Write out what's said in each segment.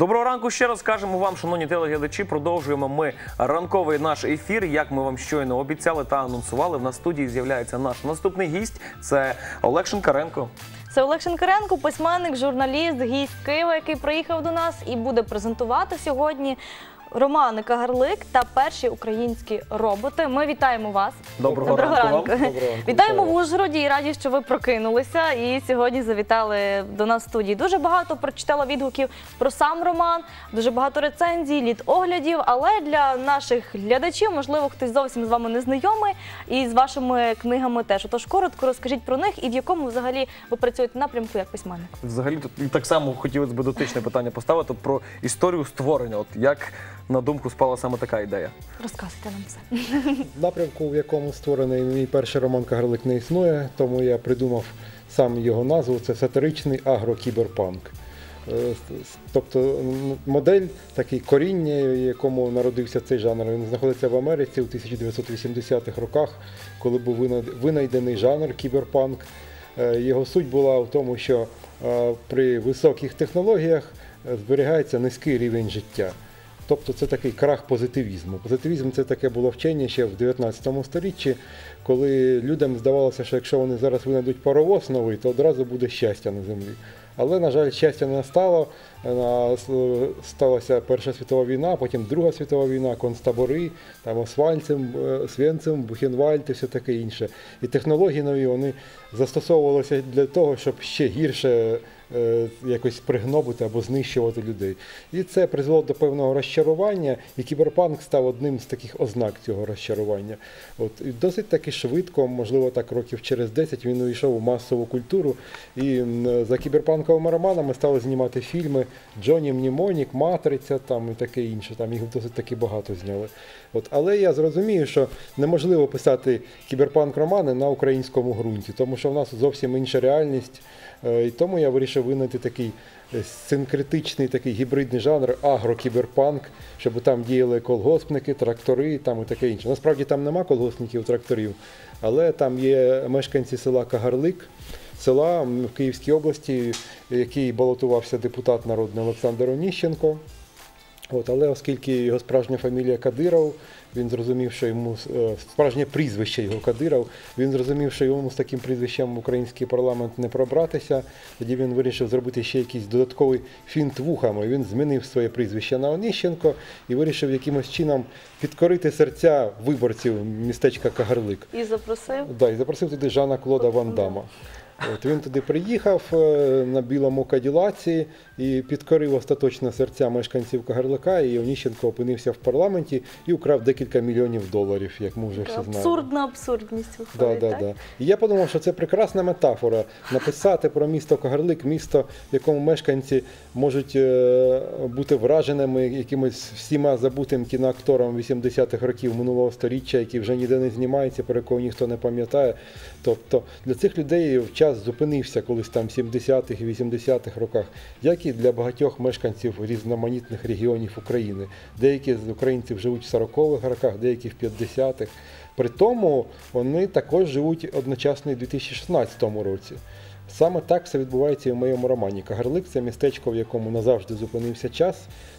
Доброго ранку ще раз кажемо вам, шановні телеглядачі. Продовжуємо ми ранковий наш ефір. Як ми вам щойно обіцяли та анонсували. В нас студії з'являється наш наступний гість. Це Олег Шинкаренко. Це Олег Шенкаренко, письменник, журналіст, гість Києва, який приїхав до нас і буде презентувати сьогодні романи Кагарлик та перші українські роботи. Ми вітаємо вас. Доброго, ранку. вам. Доброго ранку, Вітаємо в. Ужгороді і раді, що ви прокинулися і сьогодні завітали до нас в студії. Дуже багато прочитала відгуків про сам роман, дуже багато рецензій, літ оглядів. Але для наших глядачів, можливо, хтось зовсім з вами не знайомий і з вашими книгами теж. Отож, коротко розкажіть про них і в якому взагалі ви працюєте напрямку як письменник. Взагалі тут так само хотілося б дотичне питання поставити про історію створення. От як на думку спала саме така ідея? Розказуйте нам все. Напрямку, в якому створений мій перший роман Кагарлик не існує, тому я придумав сам його назву. Це сатиричний агрокіберпанк. Е, Тобто модель, такий коріння, в якому народився цей жанр. Він знаходиться в Америці у 1980-х роках, коли був винайдений жанр кіберпанк. Е, Його суть була в тому, що е, при високих технологіях зберігається низький рівень життя. Тобто це такий крах позитивізму. Позитивізм це таке було вчення ще в 19 сторіччі, коли людям здавалося, що якщо вони зараз винайдуть паровоз новий, то одразу буде щастя на землі. Але, на жаль, щастя не настало. Сталася Перша світова війна, потім Друга світова війна, концтабори, там Освальцем, е, Свєнцем, Бухенвальд і все таке інше. І технології нові вони застосовувалися для того, щоб ще гірше якось пригнобити або знищувати людей. І це призвело до певного розчарування, і кіберпанк став одним з таких ознак цього розчарування. От і досить таки швидко, можливо, так років через 10 він увійшов у масову культуру. І за кіберпанковими романами стали знімати фільми Джоні Мнімонік, Матриця там і таке інше. Там їх досить таки багато зняли. От, але я зрозумію, що неможливо писати кіберпанк-романи на українському ґрунті, тому що в нас зовсім інша реальність. Е, І тому я вирішив винайти такий е, синкретичний, такий гібридний жанр агрокіберпанк, щоб там діяли колгоспники, трактори там і таке інше. Насправді там нема колгоспників, тракторів, але там є мешканці села Кагарлик, села в Київській області, який балотувався депутат народний Олександр Оніщенко. От, але оскільки його справжня фамілія Кадиров, він зрозумів, що йому е, справжнє прізвище його Кадиров, він зрозумів, що йому з таким прізвищем в український парламент не пробратися. Тоді він вирішив зробити ще якийсь додатковий фінт вухами. Він змінив своє прізвище на Оніщенко і вирішив якимось чином підкорити серця виборців містечка Кагарлик. І запросив. Да, і запросив туди Жана Клода Ван Дамма. От він туди приїхав е, на білому каділаці і підкорив остаточно серця мешканців Кагарлика, і Оніщенко опинився в парламенті і украв декілька мільйонів доларів, як ми вже всі знаємо. Абсурдна абсурдність Да, да, да. І я подумав, що це прекрасна метафора написати про місто Кагарлик, місто, в якому мешканці можуть е, бути враженими якимось всіма забутим кіноактором 80-х років минулого століття, який вже ніде не знімається, про якого ніхто не пам'ятає. Тобто для цих людей в час зупинився колись там в 70-х і 80-х роках, як і для багатьох мешканців різноманітних регіонів України. Деякі з українців живуть в 40-х роках, деякі в 50-х. При тому вони також живуть одночасно і в 2016 році. Саме так все відбувається і в моєму романі. Кагарлик це містечко, в якому назавжди зупинився час.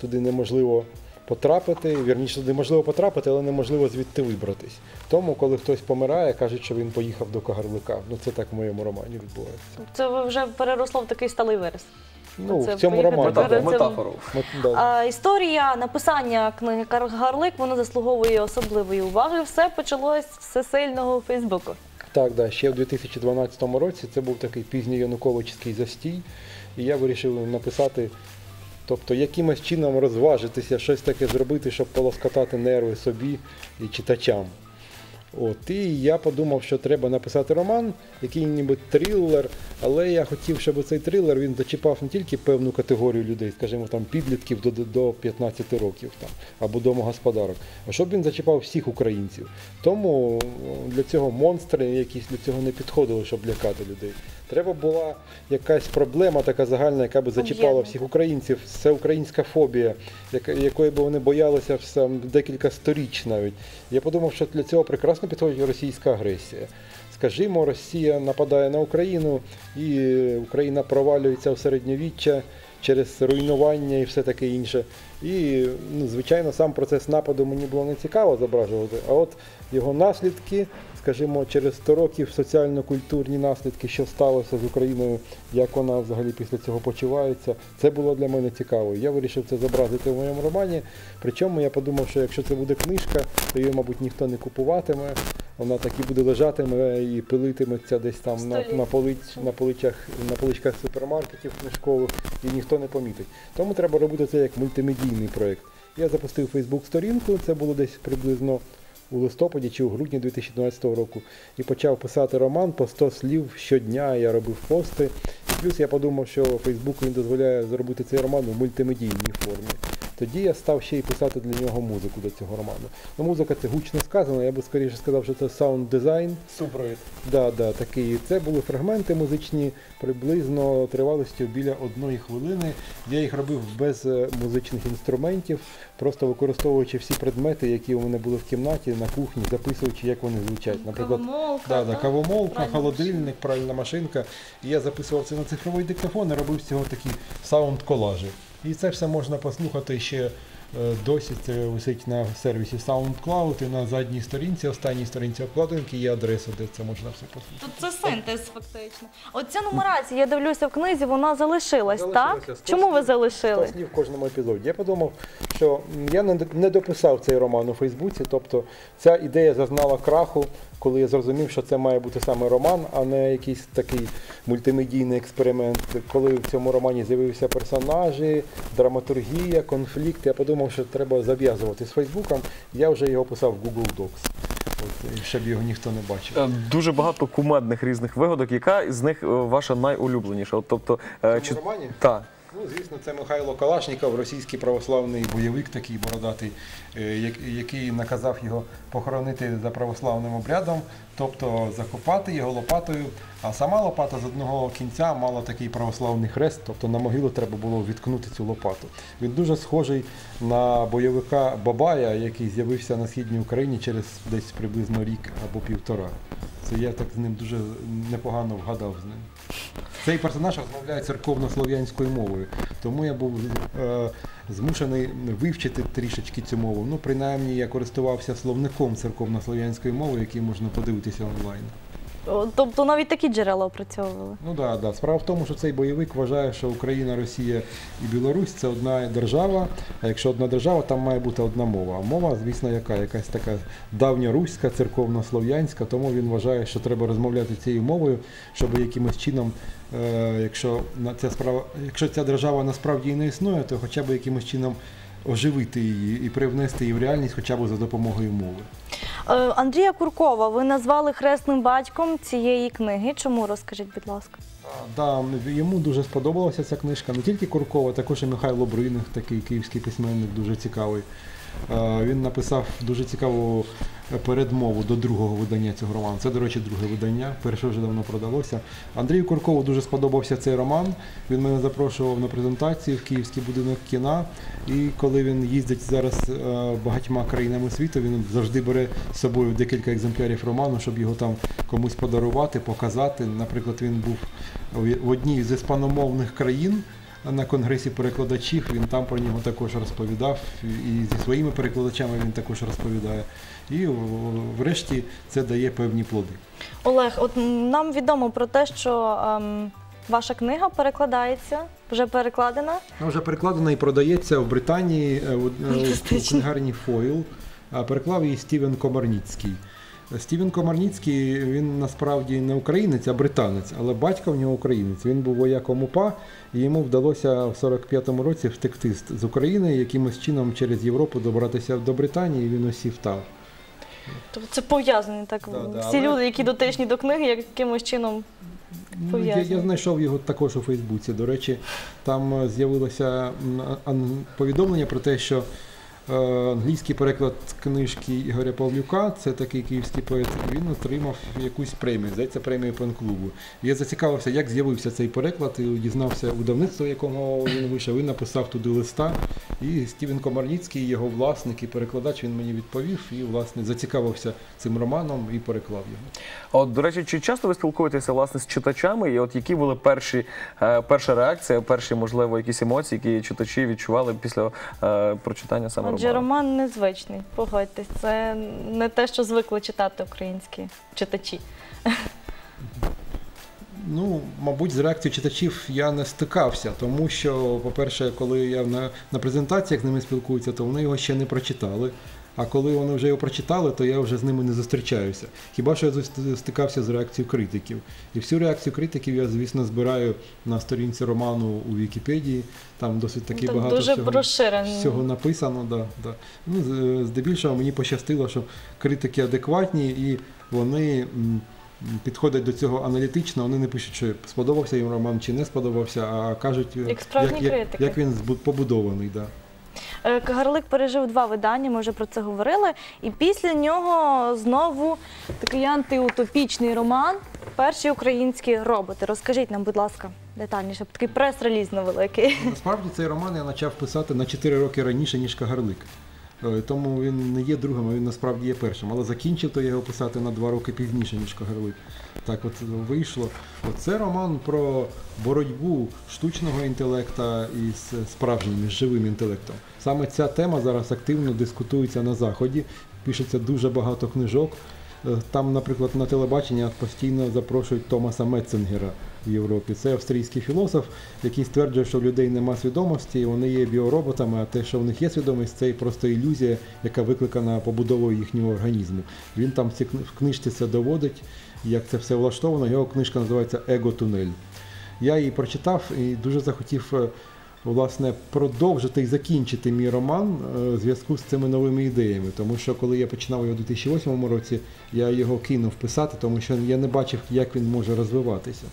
Туди неможливо потрапити. Вірніше, туди можливо потрапити, але неможливо звідти вибратись. Тому, коли хтось помирає, кажуть, що він поїхав до Кагарлика. Ну це так в моєму романі відбувається. Це вже переросло в такий сталий вираз. Ну, Це в цьому романі. Метафору. Метафору. А, історія написання книги Кагарлик воно заслуговує особливої уваги. Все почалось з всесильного Фейсбуку. Так, да, ще в 2012 році це був такий пізній Януковичський застій, і я вирішив написати, тобто якимось чином розважитися, щось таке зробити, щоб полоскотати нерви собі і читачам. От, і я подумав, що треба написати роман, який ніби трилер, але я хотів, щоб цей трилер він зачіпав не тільки певну категорію людей, скажімо, там підлітків до, до- до 15 років там, або домогосподарок, а щоб він зачіпав всіх українців. Тому для цього монстри якісь для цього не підходили, щоб лякати людей. Треба була якась проблема така загальна, яка би зачіпала всіх українців. Це українська фобія, якої б вони боялися декілька сторіч навіть. Я подумав, що для цього прекрасно підходить російська агресія. Скажімо, Росія нападає на Україну, і Україна провалюється в середньовіччя, через руйнування і все таке інше. І, ну, звичайно, сам процес нападу мені було не цікаво зображувати, а от його наслідки, скажімо, через 100 років соціально-культурні наслідки, що сталося з Україною, як вона взагалі після цього почувається, це було для мене цікаво. Я вирішив це зобразити в моєму романі. Причому я подумав, що якщо це буде книжка, то її, мабуть, ніхто не купуватиме. Вона так і буде лежатиме і пилитиметься десь там на, на, полиць, на, поличах, на поличках супермаркетів книжкових, і ніхто не помітить. Тому треба робити це як мультимедійний проєкт. Я запустив Facebook сторінку, це було десь приблизно у листопаді чи у грудні 2012 року, і почав писати роман по 100 слів щодня. Я робив пости. І плюс я подумав, що Фейсбук він дозволяє зробити цей роман у мультимедійній формі. Тоді я став ще й писати для нього музику до цього роману. Ну, музика це гучно сказано, я би скоріше сказав, що це саунд дизайн. Супровід. Да, да, такий. Це були фрагменти музичні приблизно тривалістю біля одної хвилини. Я їх робив без е, музичних інструментів, просто використовуючи всі предмети, які у мене були в кімнаті на кухні, записуючи, як вони звучать. Наприклад, Кавомолка, да, да, кавомолка, Пральна холодильник, пральна машинка. І я записував це на цифровий диктофон і робив з цього такі саунд-колажі. І це все можна послухати ще. е, Досі це висить на сервісі SoundCloud і на задній сторінці, останній сторінці обкладинки є адреса, де це можна все послухати. Тут це синтез, фактично. Оця нумерація, я дивлюся в книзі, вона залишилась, так? Чому ви залишили? 100 слів в кожному епізоді. Я подумав, що я не дописав цей роман у Фейсбуці, тобто ця ідея зазнала краху, коли я зрозумів, що це має бути саме роман, а не якийсь такий мультимедійний експеримент. Коли в цьому романі з'явилися персонажі, драматургія, конфлікт, я подумав, що треба зав'язувати з Фейсбуком. Я вже його писав в Google Docs, от, щоб його ніхто не бачив. Е, Дуже багато кумедних різних вигадок. Яка з них е, ваша найулюбленіша? От, тобто, е, В цьому романі? Так. Ну, звісно, це Михайло Калашніков, російський православний бойовик, такий бородатий, який наказав його похоронити за православним обрядом, тобто закопати його лопатою. А сама лопата з одного кінця мала такий православний хрест, тобто на могилу треба було відкнути цю лопату. Він дуже схожий на бойовика Бабая, який з'явився на східній Україні через десь приблизно рік або півтора. Це я так з ним дуже непогано вгадав з ним. Цей персонаж розмовляє церковно-слов'янською мовою, тому я був е, змушений вивчити трішечки цю мову. Ну, принаймні, я користувався словником церковно-слов'янської мови, який можна подивитися онлайн. Тобто навіть такі джерела опрацьовували. Ну да, да. Справа в тому, що цей бойовик вважає, що Україна, Росія і Білорусь це одна держава. А якщо одна держава, там має бути одна мова. А мова, звісно, яка? Якась така давньоруська, церковно-слов'янська, тому він вважає, що треба розмовляти цією мовою, щоб якимось чином, е, якщо ця справа, якщо ця держава насправді і не існує, то хоча б якимось чином оживити її і привнести її в реальність, хоча б за допомогою мови. Е, Андрія Куркова ви назвали хресним батьком цієї книги. Чому розкажіть, будь ласка? Да, йому дуже сподобалася ця книжка. Не тільки Куркова, також і Михайло Бриних, такий київський письменник, дуже цікавий. Е, Він написав дуже цікаву передмову до другого видання цього роману. Це, до речі, друге видання. Перше вже давно продалося. Андрію Куркову дуже сподобався цей роман. Він мене запрошував на презентацію в Київський будинок кіна. І коли він їздить зараз е, багатьма країнами світу, він завжди бере з собою декілька екземплярів роману, щоб його там комусь подарувати, показати. Наприклад, він був в одній з іспаномовних країн. На конгресі перекладачів він там про нього також розповідав, і зі своїми перекладачами він також розповідає. І врешті це дає певні плоди. Олег, от нам відомо про те, що ем, ваша книга перекладається, вже перекладена. Вона вже перекладена і продається в Британії е, у- е, у книгарні Фойл. Переклав її Стівен Комарніцький. Стівен Комарніцький він насправді не українець, а британець, але батько в нього українець. Він був вояком УПА, і йому вдалося в 45-му році втекти з- України, якимось чином через Європу добратися до Британії, і він осів там. Тобто це пов'язані так. Да, да, Всі але- люди, які дотичні до книги, якимось чином. Ну, я, я знайшов його також у Фейсбуці. До речі, там е, з'явилося повідомлення про те, що англійський переклад книжки Ігоря Павлюка, це такий київський поет, він отримав якусь премію, здається, премію пен-клубу. Я зацікавився, як з'явився цей переклад, і дізнався видавництво, якого він вийшов. Він написав туди листа. І Стівен Комарніцький, його власник і перекладач, він мені відповів і власне зацікавився цим романом і переклав його. От, до речі, чи часто ви спілкуєтеся власне з читачами? І от які були перші, е, перша реакція, перші, можливо, якісь емоції, які читачі відчували після е, прочитання саме Отже, роман незвичний, погодьтесь. Це не те, що звикли читати українські читачі. Ну, мабуть, з реакцією читачів я не стикався, тому що, по-перше, коли я на, на презентаціях з ними спілкуюся, то вони його ще не прочитали. А коли вони вже його прочитали, то я вже з ними не зустрічаюся. Хіба що я стикався з реакцією критиків. І всю реакцію критиків я, звісно, збираю на сторінці роману у Вікіпедії. Там досить таки Там багато дуже всього, всього написано. Да, да. Ну, здебільшого мені пощастило, що критики адекватні і вони. Підходять до цього аналітично, вони не пишуть, що сподобався їм роман чи не сподобався, а кажуть, Як справжні як, як він побудований. Да. Е, Кагарлик пережив два видання, ми вже про це говорили. І після нього знову такий антиутопічний роман Перші українські роботи. Розкажіть нам, будь ласка, детальніше. Такий прес-реліз невеликий. Насправді цей роман я почав писати на 4 роки раніше, ніж Кагарлик. Е, Тому він не є другим, а він насправді є першим. Але закінчив то його писати на два роки пізніше, ніж Кагарлик. Так от вийшло. Оце роман про боротьбу штучного інтелекта із справжнім, із живим інтелектом. Саме ця тема зараз активно дискутується на Заході. Пишеться дуже багато книжок. Е, Там, наприклад, на телебачення постійно запрошують Томаса Метцингера в Європі. Це австрійський філософ, який стверджує, що в людей нема свідомості, вони є біороботами, а те, що в них є свідомість, це просто ілюзія, яка викликана побудовою їхнього організму. Він там в книжці це доводить, як це все влаштовано. Його книжка називається Его-тунель. Я її прочитав і дуже захотів е, власне продовжити і закінчити мій роман е, в зв'язку з цими новими ідеями. Тому що коли я починав його у 2008 році, я його кинув писати, тому що я не бачив, як він може розвиватися.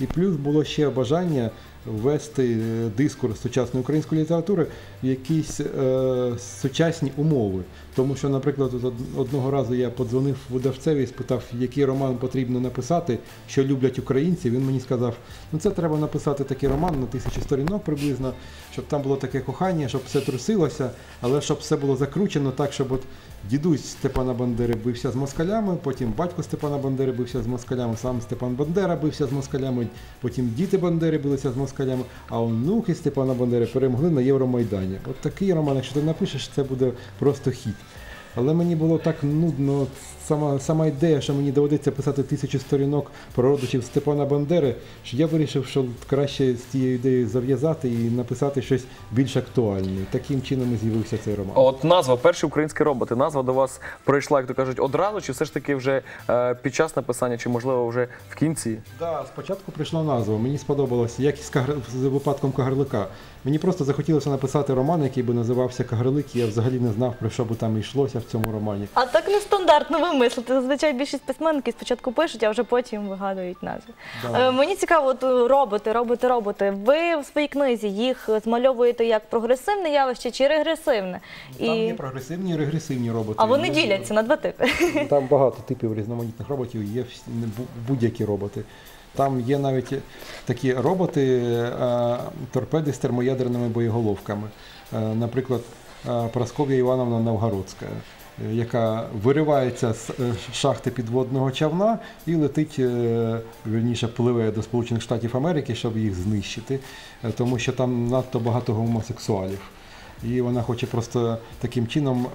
І плюс було ще бажання ввести е, дискурс сучасної української літератури в якісь е, сучасні умови. Тому що, наприклад, одного разу я подзвонив видавцеві і спитав, який роман потрібно написати, що люблять українці. Він мені сказав, ну це треба написати такий роман на тисячу сторінок приблизно, щоб там було таке кохання, щоб все трусилося, але щоб все було закручено так, щоб от дідусь Степана Бандери бився з москалями, потім батько Степана Бандери бився з москалями, сам Степан Бандера бився з москалями, потім діти Бандери билися з москалями, а онуки Степана Бандери перемогли на Євромайдані. От такий роман, якщо ти напишеш, це буде просто хіт. Але мені було так нудно, сама, сама ідея, що мені доведеться писати тисячу сторінок про родичів Степана Бандери, що я вирішив, що краще з цією ідеєю зав'язати і написати щось більш актуальне. Таким чином і з'явився цей роман. От назва перші українські роботи. Назва до вас прийшла, як то кажуть, одразу, чи все ж таки вже е, під час написання, чи можливо вже в кінці? Да, спочатку прийшла назва. Мені сподобалося, як з випадком Кагарлика. Мені просто захотілося написати роман, який би називався Кагарлик. і Я взагалі не знав, про що би там йшлося в цьому романі. А так нестандартно ви мислите. Зазвичай більшість письменників спочатку пишуть, а вже потім вигадують назви. Да. Е, Мені цікаво, от е, роботи, роботи, роботи. Ви в своїй книзі їх змальовуєте як прогресивне явище чи регресивне? Там є прогресивні і регресивні роботи. А вони Ну, діляться на два типи. Там багато типів різноманітних роботів, є будь-які роботи. Там є навіть такі роботи, е, торпеди з термоядерними боєголовками. Е, Наприклад, е, Прасков'я Івановна Новгородська, яка виривається з шахти підводного човна і летить, вірніше, пливе до Сполучених Штатів Америки, щоб їх знищити, тому що там надто багато гомосексуалів. І вона хоче просто таким чином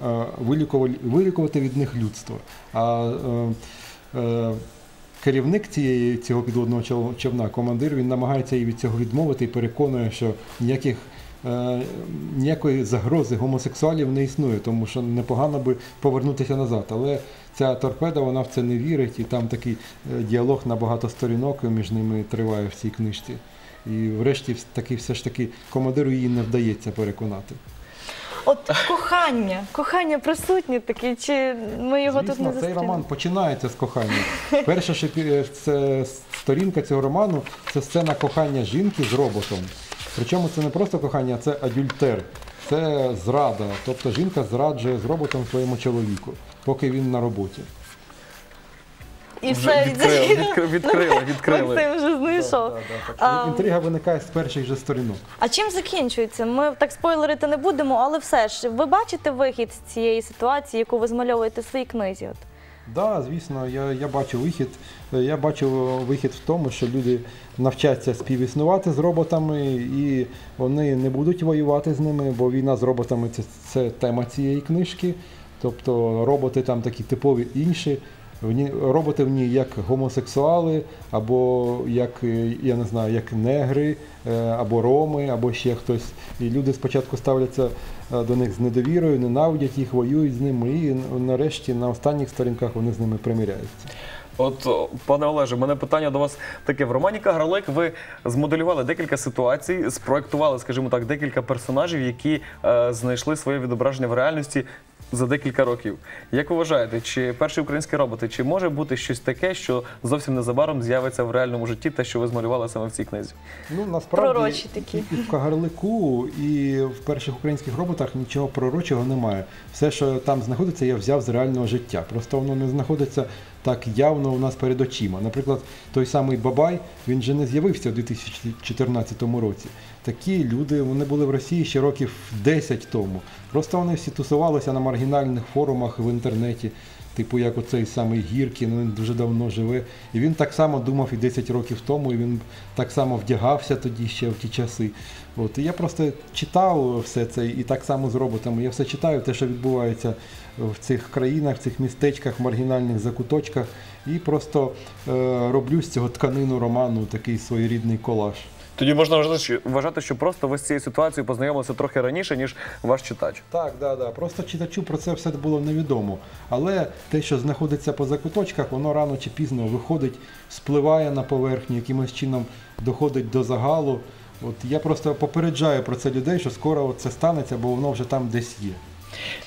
вилікувати, від них людство. А керівник цієї, цього підводного чов- човна, командир, він намагається її від цього відмовити і переконує, що ніяких. е, Ніякої загрози гомосексуалів не існує, тому що непогано би повернутися назад. Але ця торпеда вона в це не вірить, і там такий е, діалог на багато сторінок між ними триває в цій книжці. І врешті таки все ж таки командиру її не вдається переконати. От кохання, кохання присутнє таке, чи ми його тут не Звісно, цей роман починається з кохання. Перша ж це сторінка цього роману це сцена кохання жінки з роботом. Причому це не просто кохання, це адюльтер. це зрада. Тобто жінка зраджує з роботом своєму чоловіку, поки він на роботі. І все відкрили, відкрили, відкрили, відкрили. Максим вже знайшов. А, інтрига виникає з перших же сторінок. А чим закінчується? Ми так спойлерити не будемо, але все ж ви бачите вихід з цієї ситуації, яку ви змальовуєте в своїй книзі? От. Да, звісно, я, я бачу вихід. Я бачу вихід в тому, що люди навчаться співіснувати з роботами, і вони не будуть воювати з ними, бо війна з роботами це, це тема цієї книжки. Тобто роботи там такі типові інші. Роботи в ній як гомосексуали, або як е, я не знаю, як негри, е, або роми, або ще хтось. І люди спочатку ставляться е, до них з недовірою, ненавидять їх, воюють з ними, і нарешті на останніх сторінках вони з ними примиряються. От, пане Олеже, мене питання до вас таке. В романі Кагарлик ви змоделювали декілька ситуацій, спроектували, скажімо так, декілька персонажів, які е, знайшли своє відображення в реальності за декілька років. Як ви вважаєте, чи перші українські роботи, чи може бути щось таке, що зовсім незабаром з'явиться в реальному житті, те, що ви змалювали саме в цій книзі? Ну, насправді, Пророчі такі. І, і в Кагарлику, і в перших українських роботах нічого пророчого немає. Все, що там знаходиться, я взяв з реального життя. Просто воно не знаходиться так явно у нас перед очима. Наприклад, той самий Бабай, він же не з'явився в 2014 році. Такі люди вони були в Росії ще років 10 тому. Просто вони всі тусувалися на маргінальних форумах в інтернеті. Типу, як оцей самий Гіркін, він дуже давно живе. І він так само думав і 10 років тому, і він так само вдягався тоді ще в ті часи. От, і я просто читав все це і так само з роботами. Я все читаю, те, що відбувається в цих країнах, в цих містечках, маргінальних закуточках, і просто е, роблю з цього тканину роману такий своєрідний колаж. Тоді можна вважати, що- вважати, що просто ви з цією ситуацією познайомилися трохи раніше, ніж ваш читач. Так, да, да. Просто читачу про це все було невідомо. Але те, що знаходиться по закуточках, воно рано чи пізно виходить, спливає на поверхню, якимось чином доходить до загалу. От я просто попереджаю про це людей, що скоро це станеться, бо воно вже там десь є.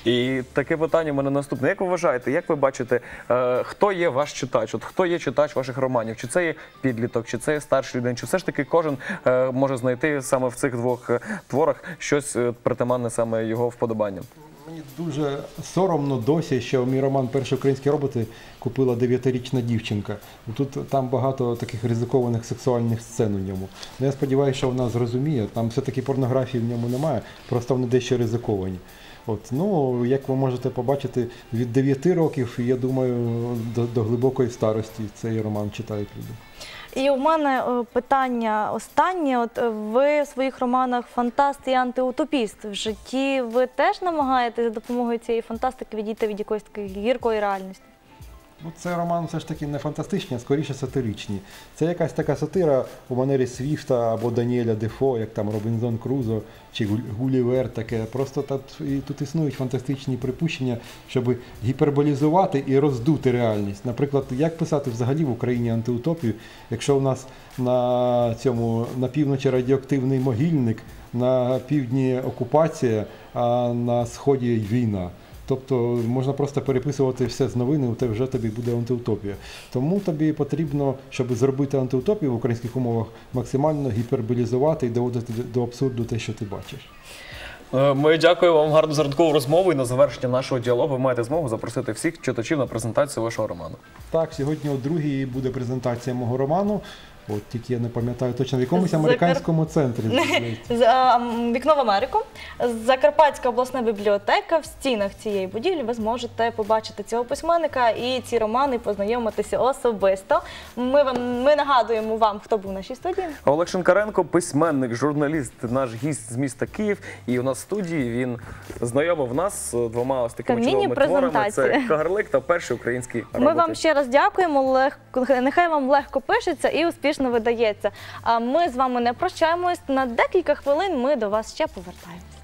І таке питання в мене наступне. Як ви вважаєте, як ви бачите, е, хто є ваш читач? От хто є читач ваших романів? Чи це є підліток, чи це є старший людина? Чи все ж таки кожен е, може знайти саме в цих двох е, творах щось притаманне саме його вподобанням? Мені дуже соромно досі, що мій роман Перші українські роботи купила дев'ятирічна дівчинка. Тут там багато таких ризикованих сексуальних сцен у ньому. Ну, я сподіваюся, що вона зрозуміє. Там все-таки порнографії в ньому немає, просто вони дещо ризиковані. От, ну, як ви можете побачити, від 9 років, я думаю, до, до глибокої старості цей роман читають люди. І у мене е, питання останнє. От е, ви в своїх романах фантаст і антиутопіст. В житті ви теж намагаєтесь за допомогою цієї фантастики відійти від якоїсь такої гіркої реальності? Ну, це роман все ж таки не фантастичний, а скоріше сатиричний. Це якась така сатира у манері Свіфта або Даніеля Дефо, як там Робінзон Крузо чи Гулівер таке. Просто тут, і тут існують фантастичні припущення, щоб гіперболізувати і роздути реальність. Наприклад, як писати взагалі в Україні антиутопію, якщо у нас на цьому на півночі радіоактивний могильник, на півдні окупація, а на сході війна. Тобто можна просто переписувати все з новини, і вже тобі буде антиутопія. Тому тобі потрібно, щоб зробити антиутопію в українських умовах, максимально гіперболізувати і доводити до абсурду те, що ти бачиш. Е, Ми дякуємо вам гарно за ранкову розмову. І на завершення нашого діалогу ви маєте змогу запросити всіх читачів на презентацію вашого роману. Так, сьогодні о другій буде презентація мого роману. От тільки я не пам'ятаю точно в якомусь американському центрі. З, а, Вікно в Америку. Закарпатська обласна бібліотека. В стінах цієї будівлі ви зможете побачити цього письменника і ці романи познайомитися особисто. Ми вам ми нагадуємо вам, хто був в нашій студії. Олег Шинкаренко, письменник, журналіст, наш гість з міста Київ. І у нас в студії він знайомив нас з двома ось такими Така чудовими творами. Це. Кагарлик та перший український Ми вам ще раз дякуємо. Легко нехай вам легко пишеться і успішно видається. А ми з вами не прощаємось. На декілька хвилин ми до вас ще повертаємось.